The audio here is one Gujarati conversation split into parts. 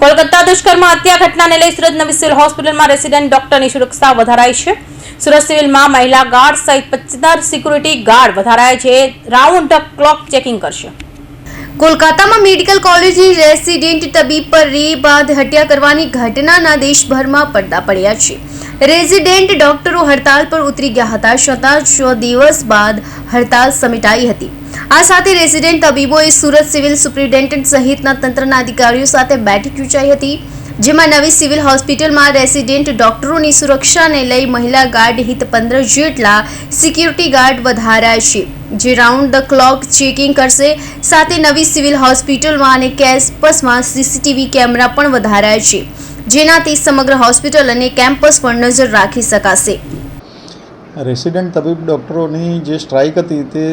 કોલકાતા દુષ્કર્મ હત્યા ઘટનાને લઈ સુરત નવી સિવિલ હોસ્પિટલમાં રેસિડેન્ટ ડોક્ટરની સુરક્ષા વધારાઈ છે. સુરત સિવિલમાં મહિલા ગાર્ડ સહિત પચીસ સિક્યુરિટી ગાર્ડ વધારાયા છે. રાઉન્ડ ધ ક્લોક ચેકિંગ કરશે. કોલકાતામાં મેડિકલ કોલેજની રેસિડેન્ટ તબીબ પર રે બાદ હત્યા કરવાની ઘટનાના દેશભરમાં પડદા પડ્યા છે. રેસિડેન્ટ ડોક્ટરો હડતાલ પર ઉતરી ગયા હતા. છતાં છ દિવસ બાદ હડતાલ સમેટાઈ હતી. આ સાથે રેસિડેન્ટ તબીબોએ સુરત સિવિલ સુપ્રિન્ટેન્ડન્ટ સહિતના તંત્રના અધિકારીઓ સાથે બેઠક યોજાઈ હતી, જેમાં નવી સિવિલ હોસ્પિટલમાં રેસિડેન્ટ ડોક્ટરોની સુરક્ષાને લઈ મહિલા ગાર્ડ હિત પંદર જેટલા સિક્યુરિટી ગાર્ડ વધાર્યા છે, જે રાઉન્ડ ધ ક્લોક ચેકિંગ કરશે. સાથે નવી સિવિલ હોસ્પિટલમાં અને કેમ્પસમાં સીસીટીવી કેમેરા પણ વધારાયા છે. જેનાથી સમગ્ર હોસ્પિટલ અને કેમ્પસ પર નજર રાખી શકાશે. રેસિડેન્ટ તબીબ ડૉક્ટરોની જે સ્ટ્રાઇક હતી તે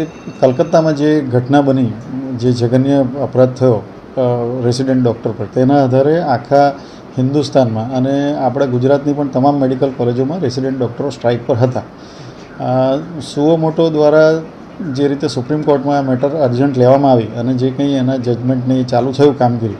કલકત્તામાં જે ઘટના બની, જે જઘન્ય અપરાધ થયો રેસિડેન્ટ ડૉક્ટર પર, તેના આધારે આખા હિન્દુસ્તાનમાં અને આપણા ગુજરાતની પણ તમામ મેડિકલ કોલેજોમાં રેસિડેન્ટ ડૉક્ટરો સ્ટ્રાઇક પર હતા. સુઓ મોટો દ્વારા જે રીતે સુપ્રીમ કોર્ટમાં આ મેટર અર્જન્ટ લેવામાં આવી અને જે કંઈ એના જજમેન્ટને ચાલુ થયું કામગીરી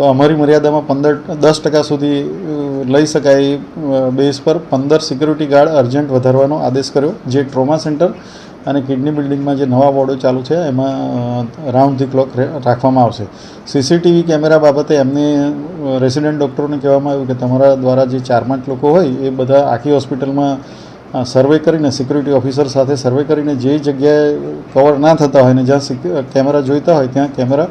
તો અમારી મર્યાદામાં પંદર, દસ ટકા સુધી લઈ શકાય બેઝ પર પંદર સિક્યુરિટી ગાર્ડ અર્જન્ટ વધારવાનો આદેશ કર્યો, જે ટ્રોમા સેન્ટર અને કિડની બિલ્ડિંગમાં જે નવા વોર્ડો ચાલુ છે, એમાં રાઉન્ડ ધી ક્લોક રાખવામાં આવશે. સીસીટીવી કેમેરા બાબતે એમને રેસિડેન્ટ ડૉક્ટરોને કહેવામાં આવ્યું કે તમારા દ્વારા જે ચાર પાંચ લોકો હોય, એ બધા આખી હોસ્પિટલમાં સર્વે કરીને, સિક્યુરિટી ઓફિસર સાથે સર્વે કરીને જે જગ્યાએ કવર ના થતા હોય ને જ્યાં કેમેરા જોઈતા હોય, ત્યાં કેમેરા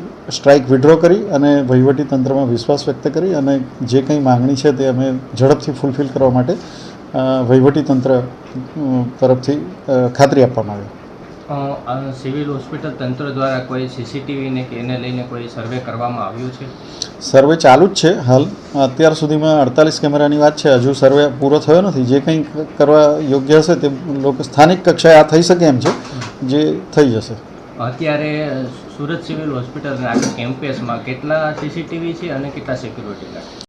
સ્ટ્રાઇક વિડ્રો કરી અને વહીવટી તંત્રમાં વિશ્વાસ વ્યક્ત કરી અને જે કંઈ માંગણી છે તે અમે ઝડપથી ફૂલફિલ કરવા માટે વહીવટી તંત્ર તરફથી ખાતરી આપવામાં આવી. સિવિલ હોસ્પિટલ તંત્ર દ્વારા કોઈ સીસીટીવીને કે એને લઈને કોઈ સર્વે કરવામાં આવ્યું છે? સર્વે ચાલુ જ છે હાલ. અત્યાર સુધીમાં અડતાલીસ કેમેરાની વાત છે. હજુ સર્વે પૂરો થયો નથી. જે કંઈ કરવા યોગ્ય હશે તે લોકો સ્થાનિક કક્ષાએ આ થઈ શકે એમ છે. જે થઈ જશે. અત્યારે સુરત સિવિલ હોસ્પિટલ કેમ્પસમાં કેટલા સીસીટીવી છે અને કેટલા સિક્યુરિટી ગાર્ડ